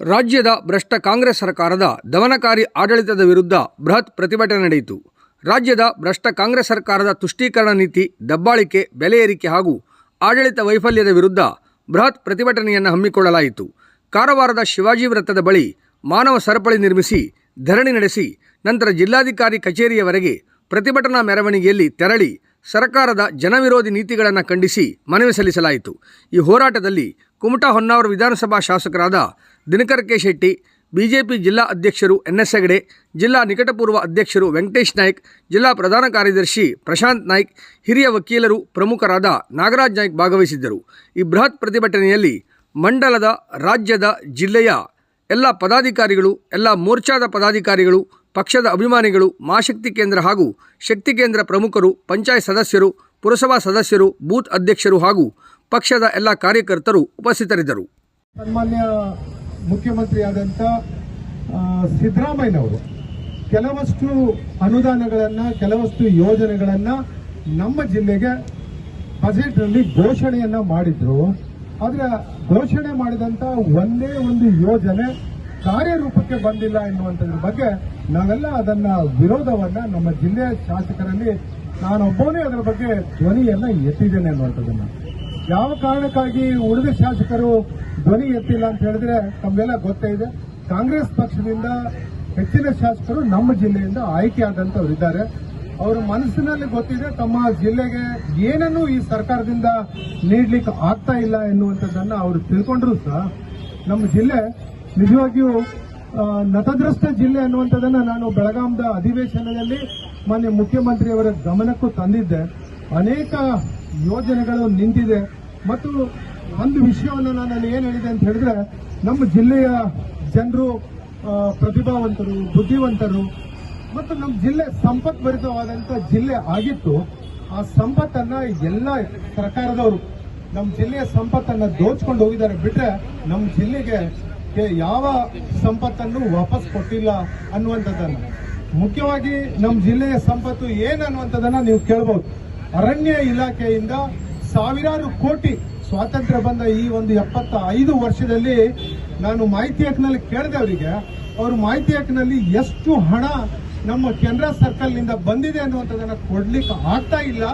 ರಾಜ್ಯದ ಭ್ರಷ್ಟ ಕಾಂಗ್ರೆಸ್ ಸರ್ಕಾರದ ದಮನಕಾರಿ ಆಡಳಿತದ ವಿರುದ್ಧ ಬೃಹತ್ ಪ್ರತಿಭಟನೆ ನಡೆಯಿತು. ರಾಜ್ಯದ ಭ್ರಷ್ಟ ಕಾಂಗ್ರೆಸ್ ಸರ್ಕಾರದ ತುಷ್ಟೀಕರಣ ನೀತಿ, ದಬ್ಬಾಳಿಕೆ, ಬೆಲೆ ಏರಿಕೆ ಹಾಗೂ ಆಡಳಿತ ವೈಫಲ್ಯದ ವಿರುದ್ಧ ಬೃಹತ್ ಪ್ರತಿಭಟನೆಯನ್ನು ಹಮ್ಮಿಕೊಳ್ಳಲಾಯಿತು. ಕಾರವಾರದ ಶಿವಾಜಿ ವೃತ್ತದ ಬಳಿ ಮಾನವ ಸರಪಳಿ ನಿರ್ಮಿಸಿ, ಧರಣಿ ನಡೆಸಿ, ನಂತರ ಜಿಲ್ಲಾಧಿಕಾರಿ ಕಚೇರಿಯವರೆಗೆ ಪ್ರತಿಭಟನಾ ಮೆರವಣಿಗೆಯಲ್ಲಿ ತೆರಳಿ ಸರ್ಕಾರದ ಜನವಿರೋಧಿ ನೀತಿಗಳನ್ನು ಖಂಡಿಸಿ ಮನವಿ ಸಲ್ಲಿಸಲಾಯಿತು. ಈ ಹೋರಾಟದಲ್ಲಿ ಕುಮಟಾ ಹೊನ್ನಾವರ ವಿಧಾನಸಭಾ ಶಾಸಕರಾದ ದಿನಕರ್ ಕೆ ಶೆಟ್ಟಿ, ಬಿಜೆಪಿ ಜಿಲ್ಲಾ ಅಧ್ಯಕ್ಷರು ಎನ್ ಎಸ್ ಹೆಗಡೆ, ಜಿಲ್ಲಾ ನಿಕಟಪೂರ್ವ ಅಧ್ಯಕ್ಷರು ವೆಂಕಟೇಶ್ ನಾಯ್ಕ್, ಜಿಲ್ಲಾ ಪ್ರಧಾನ ಕಾರ್ಯದರ್ಶಿ ಪ್ರಶಾಂತ್ ನಾಯ್ಕ್, ಹಿರಿಯ ವಕೀಲರು ಪ್ರಮುಖರಾದ ನಾಗರಾಜ್ ನಾಯ್ಕ್ ಭಾಗವಹಿಸಿದ್ದರು. ಈ ಬೃಹತ್ ಪ್ರತಿಭಟನೆಯಲ್ಲಿ ಮಂಡಲದ, ರಾಜ್ಯದ, ಜಿಲ್ಲೆಯ ಎಲ್ಲ ಪದಾಧಿಕಾರಿಗಳು, ಎಲ್ಲ ಮೋರ್ಚಾದ ಪದಾಧಿಕಾರಿಗಳು ಪಕ್ಷದ ಅಭಿಮಾನಿಗಳು ಮಾಶಕ್ತಿ ಕೇಂದ್ರ ಹಾಗೂ ಶಕ್ತಿ ಕೇಂದ್ರ ಪ್ರಮುಖರು, ಪಂಚಾಯತ್ ಸದಸ್ಯರು, ಪುರಸಭಾ ಸದಸ್ಯರು, ಬೂತ್ ಅಧ್ಯಕ್ಷರು ಹಾಗೂ ಪಕ್ಷದ ಎಲ್ಲ ಕಾರ್ಯಕರ್ತರು ಉಪಸ್ಥಿತರಿದ್ದರು. ಸನ್ಮಾನ್ಯ ಮುಖ್ಯಮಂತ್ರಿಯಾದಂಥ ಸಿದ್ದರಾಮಯ್ಯನವರು ಕೆಲವಷ್ಟು ಅನುದಾನಗಳನ್ನು, ಕೆಲವಷ್ಟು ಯೋಜನೆಗಳನ್ನು ನಮ್ಮ ಜಿಲ್ಲೆಗೆ ಬಜೆಟ್ನಲ್ಲಿ ಘೋಷಣೆಯನ್ನು ಮಾಡಿದ್ರು. ಆದರೆ ಘೋಷಣೆ ಮಾಡಿದಂಥ ಒಂದೇ ಒಂದು ಯೋಜನೆ ಕಾರ್ಯರೂಪಕ್ಕೆ ಬಂದಿಲ್ಲ ಎನ್ನುವಂಥದ್ರ ಬಗ್ಗೆ ನಾವೆಲ್ಲ ಅದನ್ನ ವಿರೋಧವನ್ನ ನಮ್ಮ ಜಿಲ್ಲೆಯ ಶಾಸಕರಲ್ಲಿ ನಾನೊಬ್ಬನೇ ಅದರ ಬಗ್ಗೆ ಧ್ವನಿಯನ್ನ ಎತ್ತಿದ್ದೇನೆ ಅನ್ನುವಂಥದ್ದನ್ನ. ಯಾವ ಕಾರಣಕ್ಕಾಗಿ ಉಳಿದ ಶಾಸಕರು ಧ್ವನಿ ಎತ್ತಿಲ್ಲ ಅಂತ ಹೇಳಿದ್ರೆ ತಮ್ಮೆಲ್ಲ ಗೊತ್ತೇ ಇದೆ. ಕಾಂಗ್ರೆಸ್ ಪಕ್ಷದಿಂದ ಹೆಚ್ಚಿನ ಶಾಸಕರು ನಮ್ಮ ಜಿಲ್ಲೆಯಿಂದ ಆಯ್ಕೆಯಾದಂತವರಿದ್ದಾರೆ ಅವರ ಮನಸ್ಸಿನಲ್ಲಿ ಗೊತ್ತಿದೆ ತಮ್ಮ ಜಿಲ್ಲೆಗೆ ಏನನ್ನೂ ಈ ಸರ್ಕಾರದಿಂದ ನೀಡ್ಲಿಕ್ಕೆ ಆಗ್ತಾ ಇಲ್ಲ ಎನ್ನುವಂಥದ್ದನ್ನ ಅವರು ತಿಳ್ಕೊಂಡ್ರು ಸಹ. ನಮ್ಮ ಜಿಲ್ಲೆ ನಿಜವಾಗಿಯೂ ಆ, ನತದ್ರಷ್ಟ ಜಿಲ್ಲೆ ಅನ್ನುವಂಥದ್ದನ್ನ ನಾನು ಬೆಳಗಾಂದ ಅಧಿವೇಶನದಲ್ಲಿ ಮಾನ್ಯ ಮುಖ್ಯಮಂತ್ರಿಯವರ ಗಮನಕ್ಕೂ ತಂದಿದ್ದೆ. ಅನೇಕ ಯೋಜನೆಗಳು ನಿಂತಿದೆ. ಮತ್ತು ಒಂದು ವಿಷಯವನ್ನು ನಾನು ಅಲ್ಲಿ ಏನ್ ಹೇಳಿದೆ ಅಂತ ಹೇಳಿದ್ರೆ ನಮ್ಮ ಜಿಲ್ಲೆಯ ಜನರು ಪ್ರತಿಭಾವಂತರು ಬುದ್ಧಿವಂತರು ಮತ್ತು ನಮ್ಮ ಜಿಲ್ಲೆ ಸಂಪತ್ಭರಿತವಾದಂಥ ಜಿಲ್ಲೆ ಆಗಿತ್ತು. ಆ ಸಂಪತ್ತನ್ನ ಎಲ್ಲ ಸರ್ಕಾರದವರು ನಮ್ಮ ಜಿಲ್ಲೆಯ ಸಂಪತ್ತನ್ನ ದೋಚ್ಕೊಂಡು ಹೋಗಿದ್ದಾರೆ. ಬಿಟ್ರೆ ನಮ್ಮ ಜಿಲ್ಲೆಗೆ ಯಾವ ಸಂಪತ್ತನ್ನು ವಾಪಸ್ ಕೊಟ್ಟಿಲ್ಲ ಅನ್ನುವಂಥದ್ದನ್ನು. ಮುಖ್ಯವಾಗಿ ನಮ್ಮ ಜಿಲ್ಲೆಯ ಸಂಪತ್ತು ಏನನ್ನುವಂಥದ್ದನ್ನ ನೀವು ಕೇಳ್ಬೋದು. ಅರಣ್ಯ ಇಲಾಖೆಯಿಂದ ಸಾವಿರಾರು ಕೋಟಿ ಸ್ವಾತಂತ್ರ್ಯ ಬಂದ ಈ ಒಂದು ಎಪ್ಪತ್ತ ಐದು ವರ್ಷದಲ್ಲಿ ನಾನು ಮಾಹಿತಿ ಹಕ್ಕಿನಲ್ಲಿ ಕೇಳಿದೆ ಅವರಿಗೆ, ಅವರು ಮಾಹಿತಿ ಹಕ್ಕಿನಲ್ಲಿ ಎಷ್ಟು ಹಣ ನಮ್ಮ ಕೇಂದ್ರ ಸರ್ಕಲ್ನಿಂದ ಬಂದಿದೆ ಅನ್ನುವಂಥದ್ದನ್ನು ಕೊಡ್ಲಿಕ್ಕೆ ಆಗ್ತಾ ಇಲ್ಲ.